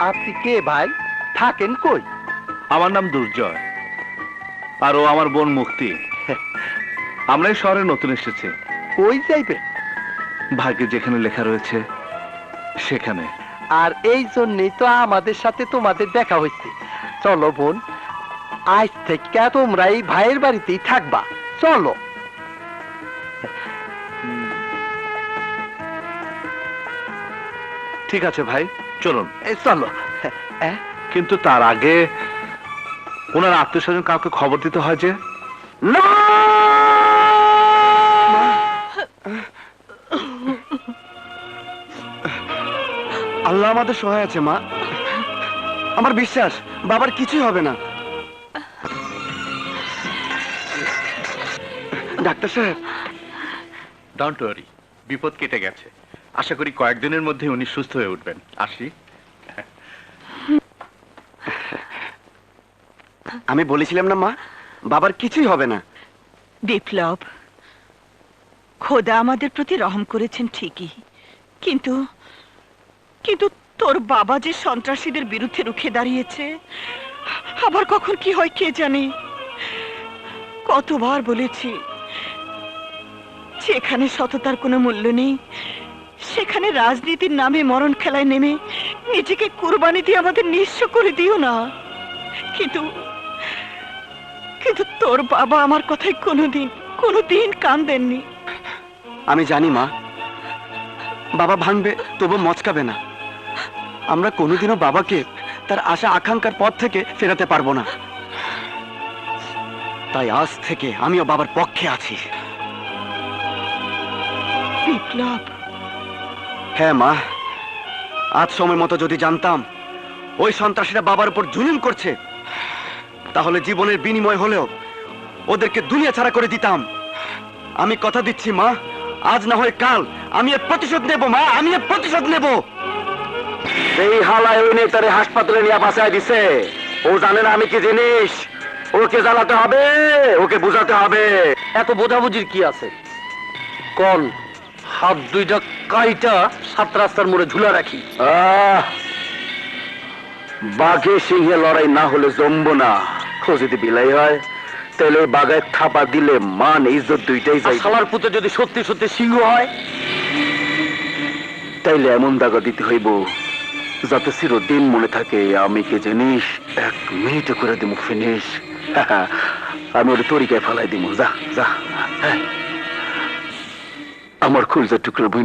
আপনি কে ভাই? থাকেন কই? আমার নাম দুর্জয়। আর ও আমার বোন মুক্তি। আমরা এই শহরে নতুন এসেছি। কই যাইবেন ভাগ্যে যেখানে লেখা রয়েছে সেখানে। আর এই জন্যই তো আমাদের সাথে তোমাদের দেখা হয়েছে। চলো বোন আজ থেকে তোমরা এই ভাইয়ের বাড়িতেই থাকবা। চলো। ঠিক আছে ভাই। চলুন। এ, চলো। কিন্তু তার আগে ওনার আত্মীয় স্বজন কাউকে খবর দিতে হয় যে? না! আল্লাহ আমাদের সহায় আছে মা। আমার বিশ্বাস বাবার কিছুই হবে না। ডাক্তার সাহেব। ডোন্ট ওয়ারি বিপদ কেটে গেছে। আশা করি কয়েকদিনের মধ্যে উনি সুস্থ হয়ে উঠবেন। আসি। আমি বলেছিলাম না মা? বাবার কিছুই হবে না। বিপ্লব খোদা আমাদের প্রতি রহম করেছেন ঠিকই। কিন্তু কিন্তু তোর বাবা যে সন্ত্রাসীদের বিরুদ্ধে রুখে দাঁড়িয়েছে আবার কখন কি হয় কে জানে? কতবার বলেছি যেখানে সততার কোনো মূল্য নেই সেখানে রাজনীতির নামে মরণ খেলায় নেমে নিজেকে কুরবানি দিয়ে আমাদের নিঃস্ব করে দিও না। কিন্তু কিন্তু তোর বাবা আমার কথায় কোনোদিন কোনোদিন কান দেননি। আমি জানি মা। বাবা ভাঙবে তবু মচকাবে না। আমরা কোনোদিনও বাবাকে তার আশা আকাঙ্ক্ষার পথ থেকে ফেরাতে পারব না। তাই আজ থেকে আমিও বাবার পক্ষে আছি। বিপ্লব হ্যাঁ মা। আজ সময় মতো যদি জানতাম ওই সন্ত্রাসীরা বাবার উপর জুলুম করছে তাহলে জীবনের বিনিময় হলেও ওদেরকে দুনিয়া ছাড়া করে দিতাম। আমি কথা দিচ্ছি মা। আজ না হয় কাল আমি এর প্রতিশোধ নেব মা। আমি এর প্রতিশোধ নেব। এই হালায় ওই নেতারে হাসপাতালে নিয়ে বাঁচায় দিছে। ও জানে না আমি কি জিনিস। ওকে জ্বালাতে হবে ওকে বুঝাতে হবে। এত বোঝাবুঝির কি আছে? কোন হাত দুইটা কাইটা সাত রাস্তার মোড়ে ঝুলা রাখি। বাঘে সিংহে লড়াই না হলে জমবো না। ও যদি বিলাই হয় তাহলে বাগায় থাপা দিলে মান ইজ্জত দুইটাই যাই শালার পুতে যদি সত্যি সত্যি সিংহ হয়? তাইলে এমন দাগা দিতে হইব যাতে চিরদিন মনে থাকে আমি কে জিনিস এক মিনিটে করে দিব ফিনিশ আমি ওর তরিকায় ফেলাই দিমু। যা যা। হ্যাঁ। আমার খুলদার টুকরো বোন